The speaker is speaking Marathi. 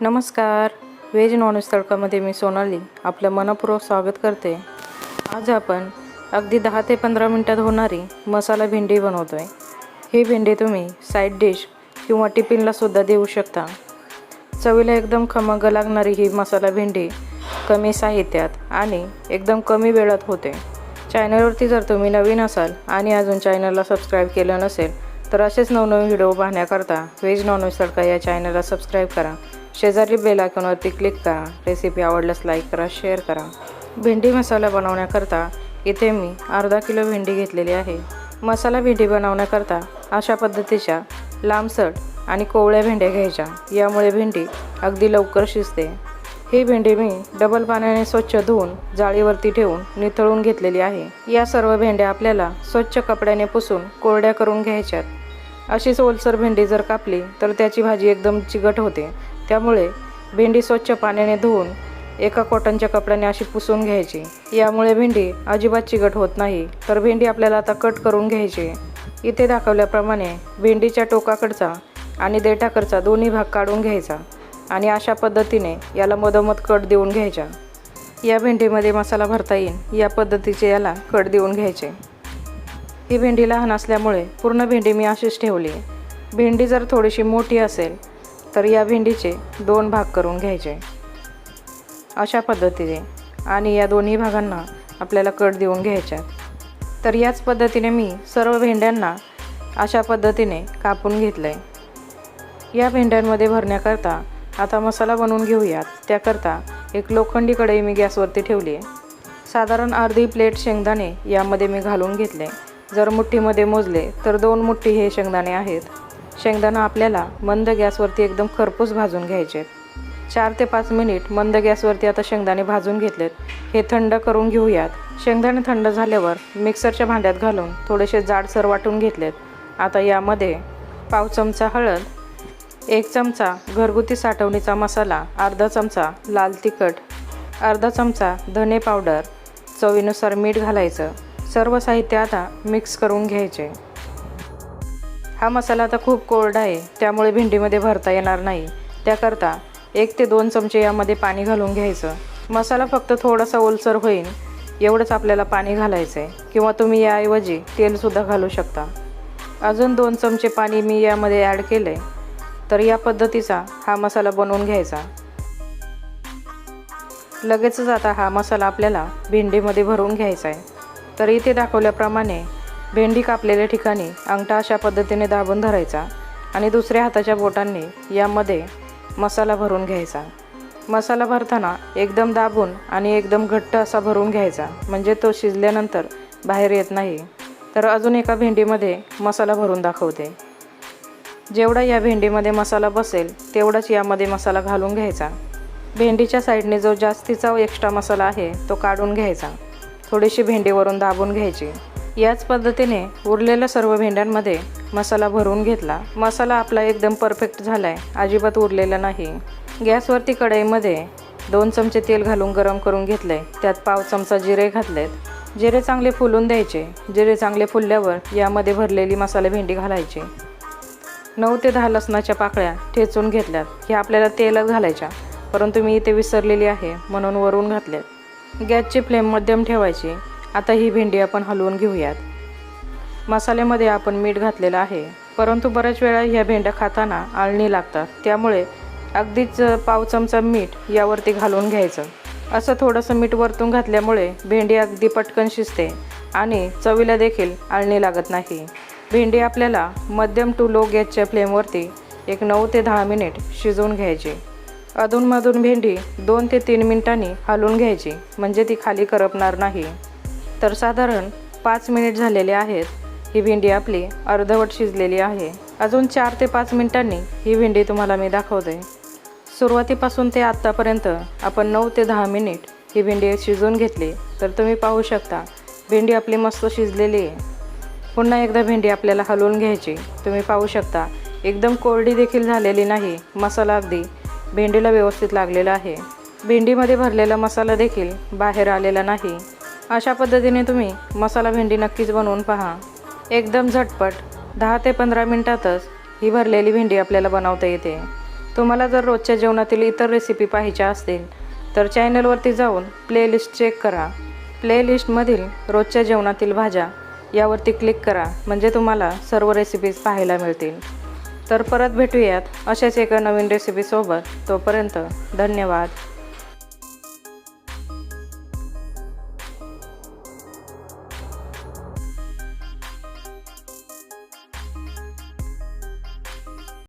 नमस्कार. व्हेज नॉनव्हेज तडकामध्ये मी सोनाली. आपलं मनपूर्वक स्वागत करते. आज आपण अगदी दहा ते पंधरा मिनटात होणारी मसाला भेंडी बनवतो आहे ही भेंडी तुम्ही साईड डिश किंवा टिफिनलासुद्धा देऊ शकता. चवीला एकदम खमंग लागणारी ही मसाला भेंडी कमी साहित्यात आणि एकदम कमी वेळात होते. चॅनलवरती जर तुम्ही नवीन असाल आणि अजून चॅनलला सबस्क्राईब केलं नसेल तर असेच नवनवीन व्हिडिओ पाहण्याकरता व्हेज नॉनव्हेज तडका या चॅनलला सबस्क्राईब करा. शेजारी बेल आयकॉनवरती क्लिक करा. रेसिपी आवडल्यास लाईक करा शेअर करा. भेंडी मसाला बनवण्याकरता इथे मी अर्धा किलो भेंडी घेतलेली आहे. मसाला भेंडी बनवण्याकरता अशा पद्धतीच्या लांबसट आणि कोवळ्या भेंड्या घ्यायच्या. यामुळे भेंडी अगदी लवकर शिजते. ही भेंडी मी डबल पाण्याने स्वच्छ धुवून जाळीवरती ठेवून निथळून घेतलेली आहे. या सर्व भेंड्या आपल्याला स्वच्छ कपड्याने पुसून कोरड्या करून घ्यायच्यात. अशीच ओलसर भेंडी जर कापली तर त्याची भाजी एकदम चिकट होते. त्यामुळे भेंडी स्वच्छ पाण्याने धुवून एका कॉटनच्या कपड्याने अशी पुसून घ्यायची. यामुळे भेंडी अजिबात चिकट होत नाही. तर भेंडी आपल्याला आता कट करून घ्यायची. इथे दाखवल्याप्रमाणे भेंडीच्या टोकाकडचा आणि देठाकडचा दोन्ही भाग काढून घ्यायचा आणि अशा पद्धतीने याला मधोमध कट देऊन घ्यायच्या या भेंडीमध्ये मसाला भरता येईल या पद्धतीचे याला कट देऊन घ्यायचे. ही भेंडी लहान असल्यामुळे पूर्ण भेंडी मी अशीच ठेवली भेंडी जर थोडीशी मोठी असेल तर या भेंडीचे दोन भाग करून घ्यायचे. अशा पद्धतीने आणि या दोन्ही भागांना आपल्याला कट देऊन घ्यायच्या तर याच पद्धतीने मी सर्व भेंड्यांना अशा पद्धतीने कापून घेतलं आहे या भेंड्यांमध्ये भरण्याकरता आता मसाला बनवून घेऊयात. त्याकरता एक लोखंडी कढई मी गॅसवरती ठेवली आहे. साधारण अर्धी प्लेट शेंगदाणे यामध्ये मी घालून घेतले. जर मुठ्ठीमध्ये मोजले तर दोन मुठ्ठी हे शेंगदाणे आहेत. शेंगदाणा आपल्याला मंद गॅसवरती एकदम खरपूस भाजून घ्यायचे. चार ते पाच मिनिट मंद गॅसवरती आता शेंगदाणे भाजून घेतलेत. हे थंड करून घेऊयात. शेंगदाणे थंड झाल्यावर मिक्सरच्या भांड्यात घालून थोडेसे जाडसर वाटून घेतलेत. आता यामध्ये पाव चमचा हळद एक चमचा घरगुती साठवणीचा मसाला अर्धा चमचा लाल तिखट अर्धा चमचा धने पावडर चवीनुसार मीठ घालायचं. सर्व साहित्य आता मिक्स करून घ्यायचे. हा मसाला आता खूप कोरडा आहे त्यामुळे भेंडीमध्ये भरता येणार नाही. त्याकरता एक ते दोन चमचे यामध्ये पाणी घालून घ्यायचं. मसाला फक्त थोडासा ओलसर होईल एवढंच आपल्याला पाणी घालायचं आहे किंवा तुम्ही याऐवजी तेलसुद्धा घालू शकता. अजून दोन चमचे पाणी मी यामध्ये ॲड केले तर या पद्धतीचा हा मसाला बनवून घ्यायचा. लगेचच आता हा मसाला आपल्याला भेंडीमध्ये भरून घ्यायचा आहे तर इथे दाखवल्याप्रमाणे भेंडी कापलेल्या ठिकाणी अंगठा अशा पद्धतीने दाबून धरायचा आणि दुसऱ्या हाताच्या बोटांनी यामध्ये मसाला भरून घ्यायचा. मसाला भरताना एकदम दाबून आणि एकदम घट्ट असा भरून घ्यायचा म्हणजे तो शिजल्यानंतर बाहेर येत नाही. तर अजून एका भेंडीमध्ये मसाला भरून दाखवते. जेवढा या भेंडीमध्ये मसाला बसेल तेवढाच यामध्ये मसाला घालून घ्यायचा. भेंडीच्या साईडने जो जास्तीचा एक्स्ट्रा मसाला आहे तो काढून घ्यायचा. थोडीशी भेंडीवरून दाबून घ्यायची. याच पद्धतीने उरलेल्या सर्व भेंड्यांमध्ये मसाला भरून घेतला. मसाला आपला एकदम परफेक्ट झाला आहे अजिबात उरलेला नाही. गॅसवरती कढईमध्ये दोन चमचे तेल घालून गरम करून घेतलं आहे त्यात पाव चमचा जिरे घातलेत. जिरे चांगले फुलून द्यायचे. जिरे चांगले फुलल्यावर यामध्ये भरलेली मसाले भेंडी घालायची. नऊ ते दहा लसणाच्या पाकळ्या ठेचून घेतल्यात. ह्या आपल्याला तेलच घालायच्या. परंतु मी इथे विसरलेली आहे म्हणून वरून घातल्यात. गॅसची फ्लेम मध्यम ठेवायची. आता ही भेंडी आपण हलवून घेऊयात. मसाल्यामध्ये आपण मीठ घातलेलं आहे. परंतु बऱ्याच वेळा ह्या भेंड्या खाताना आळणी लागतात. त्यामुळे अगदीच पाव चमचा मीठ यावरती घालून घ्यायचं. असं थोडंसं मीठ वरतून घातल्यामुळे भेंडी अगदी पटकन शिजते आणि चवीला देखील आळणी लागत नाही. भेंडी आपल्याला मध्यम टू लो गॅसच्या फ्लेमवरती एक नऊ ते दहा मिनिट शिजवून घ्यायची. अधूनमधून भेंडी दोन ते तीन मिनिटांनी हलवून घ्यायची. म्हणजे ती खाली करपणार नाही. तर साधारण पाच मिनिट झालेले आहेत. ही भेंडी आपली अर्धवट शिजलेली आहे. अजून चार ते पाच मिनिटांनी ही भेंडी तुम्हाला मी दाखवते. सुरुवातीपासून ते आत्तापर्यंत आपण नऊ ते दहा मिनिट ही भेंडी शिजवून घेतली. तर तुम्ही पाहू शकता भेंडी आपली मस्त शिजलेली आहे. पुन्हा एकदा भेंडी आपल्याला हलवून घ्यायची. तुम्ही पाहू शकता एकदम कोरडी देखील झालेली नाही मसाला अगदी भेंडीला व्यवस्थित लागलेला आहे. भेंडीमध्ये भरलेला मसाला देखील बाहेर आलेला नाही. अशा पद्धतीने तुम्ही मसाला भेंडी नक्कीच बनवून पहा. एकदम झटपट दहा ते पंधरा मिनटातच ही भरलेली भेंडी आपल्याला बनवता येते. तुम्हाला जर रोजच्या जेवणातील इतर रेसिपी पाहायच्या असतील तर चॅनलवरती जाऊन प्लेलिस्ट चेक करा. प्लेलिस्टमधील रोजच्या जेवणातील भाज्या यावरती क्लिक करा म्हणजे तुम्हाला सर्व रेसिपीज पाहायला मिळतील. तर परत भेटूयात अशाच एका नवीन रेसिपीसोबत तोपर्यंत धन्यवाद.